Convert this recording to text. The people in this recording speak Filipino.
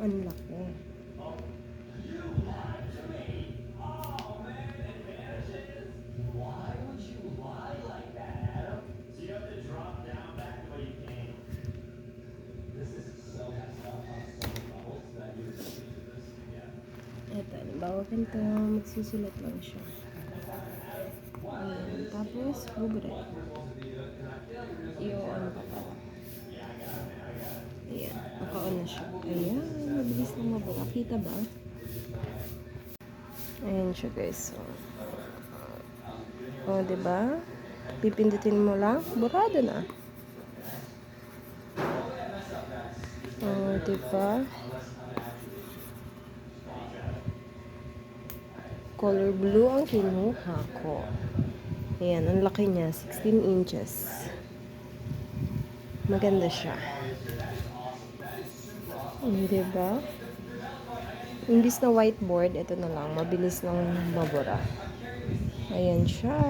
Ang laki. Ito, halimbawa ganito, magsusulat lang siya. Ayan, tapos, bubre. Yung ano pa pala. Ayan, nakaon na siya. Ayan. Mabilis lang mabura. Kita ba? Ayan siya guys. So, oh, diba? Pipindutin mo lang. Burado na. Oh, diba? Color blue ang kinuha ko. Ayan, ang laki niya. 16 inches. Maganda siya. Hmm, diba? Imbis na whiteboard, ito na lang. Mabilis lang mabura. Ayan siya.